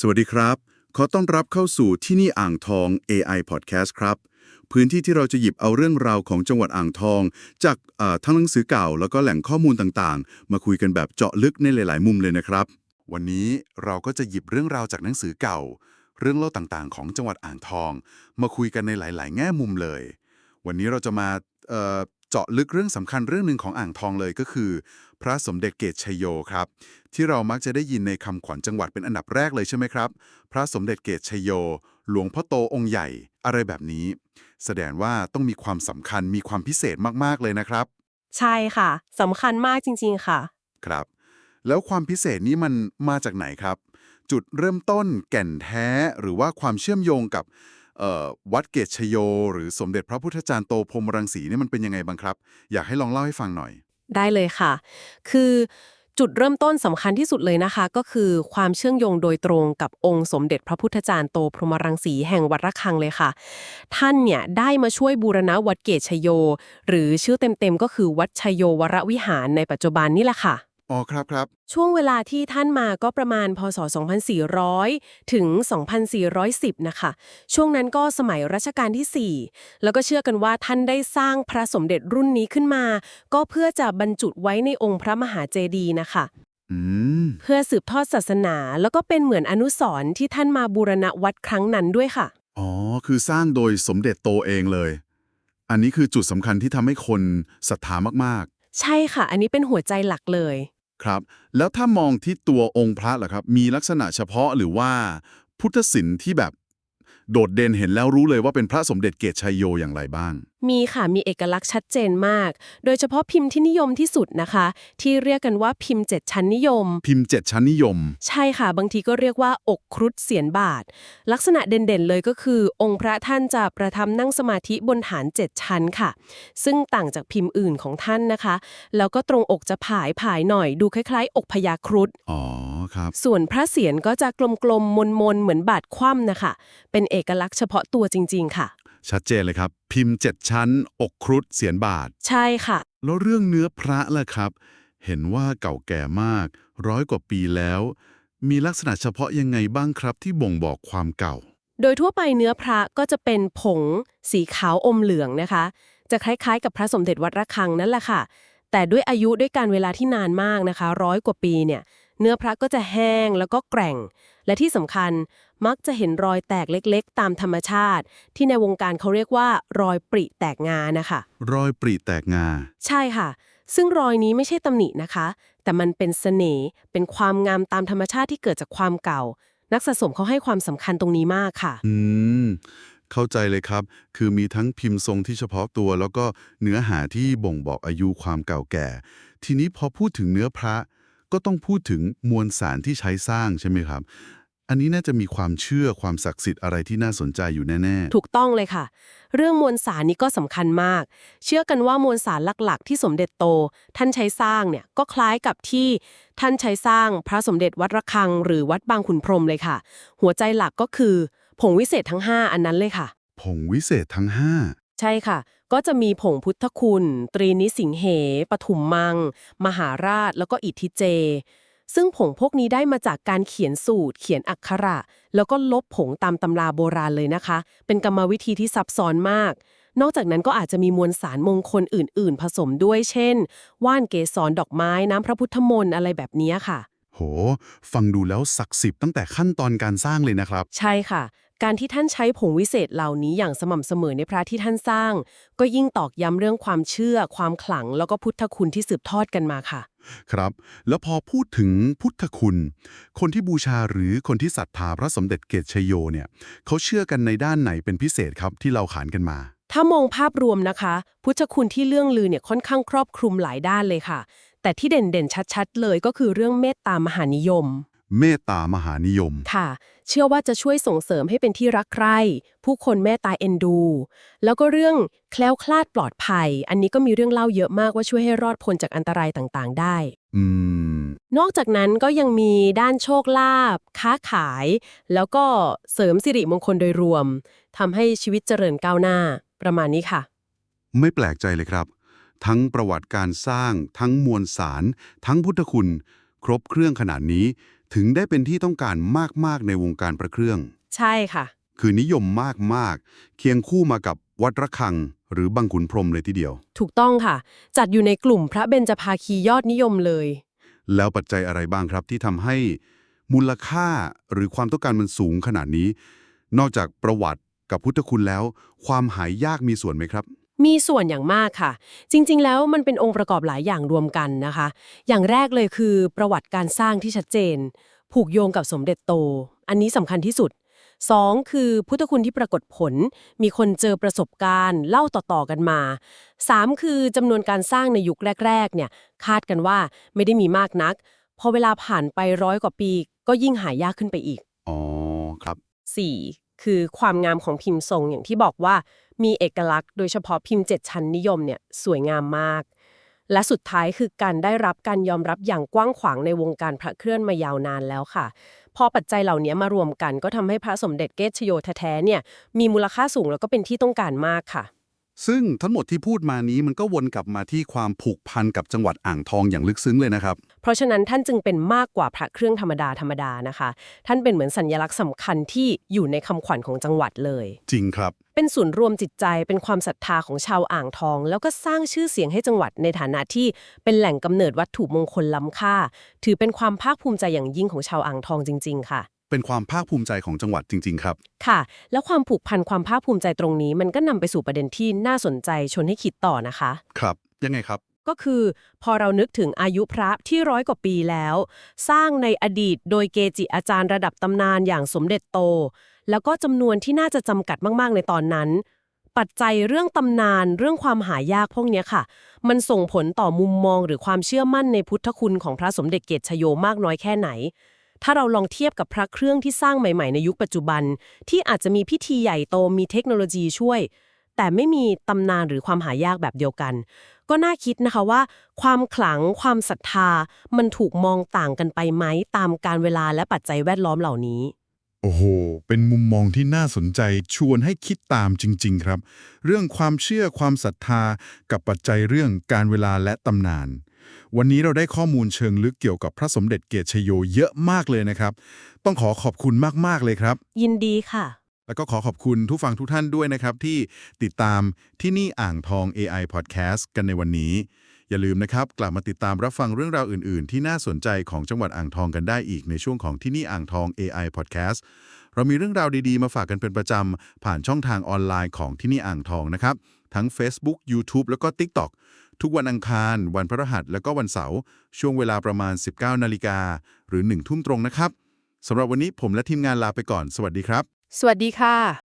สวัสดีครับ ขอต้อนรับเข้าสู่ที่นี่อ่างทอง AI Podcast ครับ พื้นที่ที่เราจะหยิบเอาเรื่องราวของจังหวัดอ่างทอง จากทั้งหนังสือเก่าแล้วก็แหล่งข้อมูลต่างๆ มาคุยกันแบบเจาะลึกในหลาย ๆ มุมเลยนะครับ วันนี้เราก็จะหยิบเรื่องราวจากหนังสือเก่า เรื่องเล่าต่างๆ ของจังหวัดอ่างทอง มาคุยกันในหลาย ๆ แง่มุมเลย วันนี้เราจะมา เอ่อเจาะลึกเรื่องสำคัญเรื่องหนึ่งของอ่างทองเลยก็คือ พระสมเด็จเกตชัยโยครับ ที่เรามักจะได้ยินในคำขวัญจังหวัดเป็นอันดับแรกเลยใช่ไหมครับ พระสมเด็จเกตชัยโย หลวงพ่อโตองค์ใหญ่อะไรแบบนี้ แสดงว่าต้องมีความสำคัญมีความพิเศษมากๆเลยนะครับ ใช่ค่ะสำคัญมากจริง ๆ ค่ะ ครับ แล้วความพิเศษนี้มันมาจากไหนครับ จุดเริ่มต้นแก่นแท้หรือว่าความเชื่อมโยงกับเอ่อ วัดเกตชโย หรือสมเด็จพระพุทธจารย์โตพรหมรังสีนี่มันเป็นยังไงบ้างครับ อยากให้ลองเล่าให้ฟังหน่อย ได้เลยค่ะ คือจุดเริ่มต้นสำคัญที่สุดเลยนะคะ ก็คือความเชื่อมโยงโดยตรงกับองค์สมเด็จพระพุทธจารย์โตพรหมรังสีแห่งวัดระฆังเลยค่ะ ท่านเนี่ยได้มาช่วยบูรณะวัดเกตชโย หรือชื่อเต็มๆก็คือวัดชโยวรวิหารในปัจจุบันนี่แหละค่ะ อ๋อครับครับ ช่วงเวลาที่ท่านมาก็ประมาณพศ 2400 ถึง 2410 นะคะ ช่วงนั้นก็สมัยรัชกาลที่ 4 แล้วก็เชื่อกันว่าท่านได้สร้างพระสมเด็จรุ่นนี้ขึ้นมา ก็เพื่อจะบรรจุไว้ในองค์พระมหาเจดีย์นะคะ อืม เพื่อสืบทอดศาสนาแล้วก็เป็นเหมือนอนุสรณ์ที่ท่านมาบูรณะวัดครั้งนั้นด้วยค่ะ อ๋อ คือสร้างโดยสมเด็จโตเองเลย อันนี้คือจุดสำคัญที่ทำให้คนศรัทธามากใช่ค่ะ อันนี้เป็นหัวใจหลักเลยๆ ครับ แล้วถ้ามองที่ตัวองค์พระล่ะครับ มีลักษณะเฉพาะหรือว่าพุทธศิลป์ที่แบบ โดดเด่นเห็นแล้วรู้เลยว่าเป็นพระสมเด็จเกตชัยโยอย่างไรบ้าง มีค่ะมีเอกลักษณ์ชัดเจนมาก โดยเฉพาะพิมพ์ที่นิยมที่สุดนะคะ ที่เรียกกันว่าพิมพ์เจ็ดชั้นนิยม พิมพ์เจ็ดชั้นนิยม ใช่ค่ะ บางทีก็เรียกว่า อกครุฑเสียนบาท ลักษณะเด่นๆเลยก็คือ องค์พระท่านจะประทับนั่งสมาธิบนฐานเจ็ดชั้นค่ะ ซึ่งต่างจากพิมพ์อื่นของท่านนะคะ แล้วก็ตรงอกจะผายผายหน่อยดูคล้ายๆ อกพญาครุฑอ๋อครับ ส่วนพระเศียรก็จะกลมๆมนๆเหมือนบาทคว่ำนะคะเป็นเอกลักษณ์เฉพาะตัวจริง ๆ ค่ะ ชัดเจนเลยครับ พิมพ์เจ็ดชั้น อกครุฑเสียนบาท ใช่ค่ะ แล้วเรื่องเนื้อพระล่ะครับ เห็นว่าเก่าแก่มาก ร้อยกว่าปีแล้ว มีลักษณะเฉพาะยังไงบ้างครับ ที่บ่งบอกความเก่า โดยทั่วไปเนื้อพระก็จะเป็นผง สีขาวอมเหลืองนะคะ จะคล้ายๆ กับพระสมเด็จวัดระฆังนั่นแหละค่ะ แต่ด้วยอายุด้วยการเวลาที่นานมากนะคะ ร้อยกว่าปีเนี่ย เนื้อพระก็จะแห้งแล้วก็แกร่ง และที่สำคัญมักจะเห็นรอยแตกเล็กๆ ตามธรรมชาติ ที่ในวงการเขาเรียกว่า รอยปริแตกงานะคะ รอยปริแตกงา ใช่ค่ะ ซึ่งรอยนี้ไม่ใช่ตำหนินะคะ แต่มันเป็นเสน่ห์เป็นความงามตามธรรมชาติที่เกิดจากความเก่า นักสะสมเขาให้ความสำคัญตรงนี้มากค่ะ อืมเข้าใจเลยครับ คือมีทั้งพิมพ์ทรงที่เฉพาะตัว แล้วก็เนื้อหาที่บ่งบอกอายุความเก่าแก่ ทีนี้พอพูดถึงเนื้อพระ ก็ต้องพูดถึงมวลสารที่ใช้สร้างใช่ไหมครับ อันนี้น่าจะมีความเชื่อความศักดิ์สิทธิ์อะไรที่น่าสนใจอยู่แน่ถูกต้องเลยค่ะ เรื่องมวลสารนี้ก็สำคัญมาก เชื่อกันว่ามวลสารหลักๆ ที่สมเด็จโต ท่านใช้สร้างเนี่ยก็คล้ายกับที่ท่านใช้สร้างพระสมเด็จวัดระฆัง หรือวัดบางขุนพรหมเลยค่ะ หัวใจหลักก็คือผงวิเศษทั้ง 5 อันนั้นเลยค่ะๆผงวิเศษทั้งห้า ใช่ค่ะ ก็จะมีผงพุทธคุณ ตรีนิสิงเหปฐุมมัง มหาราช แล้วก็อิทธิเจ ซึ่งผงพวกนี้ได้มาจากการเขียนสูตร เขียนอักขระ แล้วก็ลบผงตามตำราโบราณเลยนะคะ เป็นกรรมวิธีที่ซับซ้อนมาก นอกจากนั้นก็อาจจะมีมวลสารมงคลอื่น ๆ ผสมด้วย เช่น ว่านเกสรดอกไม้ น้ำพระพุทธมนต์อะไรแบบนี้ค่ะ โห ฟังดูแล้วศักดิ์สิทธิ์ตั้งแต่ขั้นตอนการสร้างเลยนะครับ ใช่ค่ะ การที่ท่านใช้ผงวิเศษเหล่านี้อย่างสม่ำเสมอในพระที่ท่านสร้าง ก็ยิ่งตอกย้ำเรื่องความเชื่อ ความขลัง แล้วก็พุทธคุณที่สืบทอดกันมาค่ะ ครับ แล้วพอพูดถึงพุทธคุณ คนที่บูชาหรือคนที่ศรัทธาพระสมเด็จเกตชยโยเนี่ยเขาเชื่อกันในด้านไหนเป็นพิเศษครับที่เราขานกันมา ถ้ามองภาพรวมนะคะ พุทธคุณที่เรื่องลือเนี่ยค่อนข้างครอบคลุมหลายด้านเลยค่ะ แต่ที่เด่นๆชัด ๆ เลยก็คือเรื่องเมตตามหานิยม เมตตามหานิยม ค่ะ เชื่อว่าจะช่วยส่งเสริมให้เป็นที่รักใคร่ ผู้คนเมตตาเอ็นดู แล้วก็เรื่องแคล้วคลาดปลอดภัย อันนี้ก็มีเรื่องเล่าเยอะมากว่าช่วยให้รอดพ้นจากอันตรายต่างๆ ได้ อืม นอกจากนั้นก็ยังมีด้านโชคลาภค้าขาย แล้วก็เสริมสิริมงคลโดยรวมทำให้ชีวิตเจริญก้าวหน้า ประมาณนี้ค่ะ ไม่แปลกใจเลยครับ ทั้งประวัติการสร้าง ทั้งมวลสาร ทั้งพุทธคุณ ครบเครื่องขนาดนี้ ถึงได้เป็นที่ต้องการมาก ๆ ในวงการพระเครื่อง ใช่ค่ะ คือนิยมมาก ๆ เคียงคู่มากับวัดระฆัง หรือบังขุนพรหมเลยทีเดียว ถูกต้องค่ะ จัดอยู่ในกลุ่มพระเบญจภาคียอดนิยมเลย แล้วปัจจัยอะไรบ้างครับที่ทำให้มูลค่าหรือความต้องการมันสูงขนาดนี้ นอกจากประวัติกับพุทธคุณแล้ว ความหายากมีส่วนไหมครับ มีส่วนอย่างมากค่ะ จริง ๆ แล้วมันเป็นองค์ประกอบหลายอย่างรวมกันนะคะ อย่างแรกเลยคือประวัติการสร้างที่ชัดเจน ผูกโยงกับสมเด็จโต อันนี้สำคัญที่สุด 2. คือพุทธคุณที่ปรากฏผล มีคนเจอประสบการณ์ เล่าต่อๆกันมา 3. คือจำนวนการสร้างในยุคแรกๆเนี่ยคาดกันว่าไม่ได้มีมากนัก พอเวลาผ่านไปร้อยกว่าปี ก็ยิ่งหายากขึ้นไปอีกอ๋อครับ 4. คือความงามของพิมพ์ทรงอย่างที่บอกว่ามีเอกลักษณ์โดยเฉพาะพิมพ์7ชั้นนิยมเนี่ยสวยงามมาก และสุดท้ายคือการได้รับการยอมรับอย่างกว้างขวางในวงการพระเคลื่อนมายาวนานแล้วค่ะ พอปัจจัยเหล่านี้มารวมกันก็ทำให้พระสมเด็จเกศชโยแท้ๆเนี่ยมีมูลค่าสูงแล้วก็เป็นที่ต้องการมากค่ะ ซึ่งทั้งหมดที่พูดมานี้มันก็วนกลับมาที่ความผูกพันกับจังหวัดอ่างทองอย่างลึกซึ้งเลยนะครับ เพราะฉะนั้นท่านจึงเป็นมากกว่าพระเครื่องธรรมดาธรรมดานะคะ ท่านเป็นเหมือนสัญลักษณ์สำคัญที่อยู่ในคำขวัญของจังหวัดเลย จริงครับ เป็นศูนย์รวมจิตใจเป็นความศรัทธาของชาวอ่างทอง แล้วก็สร้างชื่อเสียงให้จังหวัดในฐานะที่เป็นแหล่งกำเนิดวัตถุมงคลล้ำค่า ถือเป็นความภาคภูมิใจอย่างยิ่งของชาวอ่างทองจริง ๆ ค่ะ เป็นความภาคภูมิใจของจังหวัดจริง ๆ ครับ ค่ะ แล้วความผูกพันความภาคภูมิใจตรงนี้ มันก็นำไปสู่ประเด็นที่น่าสนใจชวนให้คิดต่อนะคะ ครับ ยังไงครับ ก็คือ พอเรานึกถึงอายุพระที่ร้อยกว่าปีแล้ว สร้างในอดีตโดยเกจิอาจารย์ระดับตำนานอย่างสมเด็จโต แล้วก็จำนวนที่น่าจะจำกัดมาก ๆ ในตอนนั้น ปัจจัยเรื่องตำนานเรื่องความหายากพวกเนี้ยค่ะ มันส่งผลต่อมุมมองหรือความเชื่อมั่นในพุทธคุณของพระสมเด็จเกศชโยมากน้อยแค่ไหน ถ้าเราลองเทียบกับพระเครื่องที่สร้างใหม่ ๆ ในยุคปัจจุบัน ที่อาจจะมีพิธีใหญ่โตมีเทคโนโลยีช่วย แต่ไม่มีตำนานหรือความหายากแบบเดียวกัน ก็น่าคิดนะคะว่า ความขลังความศรัทธา มันถูกมองต่างกันไปไหมตามการเวลาและปัจจัยแวดล้อมเหล่านี้ โอ้โห เป็นมุมมองที่น่าสนใจชวนให้คิดตามจริง ๆ ครับ เรื่องความเชื่อความศรัทธากับปัจจัยเรื่องการเวลาและตำนาน วันนี้เราได้ข้อมูลเชิงลึกเกี่ยวกับพระสมเด็จเกศชโยเยอะมากเลยนะครับ ต้องขอขอบคุณมาก ๆ เลยครับ ยินดีค่ะ แล้วก็ขอขอบคุณทุกฟังทุกท่านด้วยนะครับ ที่ติดตามที่นี่อ่างทอง AI Podcast กันในวันนี้ อย่าลืมนะครับกลับมาติดตามรับฟังเรื่องราวอื่น ๆ ที่น่าสนใจของจังหวัดอ่างทองกันได้อีกในช่วงของที่นี่อ่างทอง AI Podcast เรามีเรื่องราวดี ๆ มาฝากกันเป็นประจำผ่านช่องทางออนไลน์ของที่นี่อ่างทองนะครับทั้ง Facebook YouTube แล้วก็ TikTok ทุกวันอังคาร วันพฤหัส และก็วันเสาร์ช่วงเวลาประมาณ 19นาฬิกาหรือ1ทุ่มตรงนะครับสำหรับวันนี้ผมและทีมงานลาไปก่อน สวัสดีครับ สวัสดีค่ะ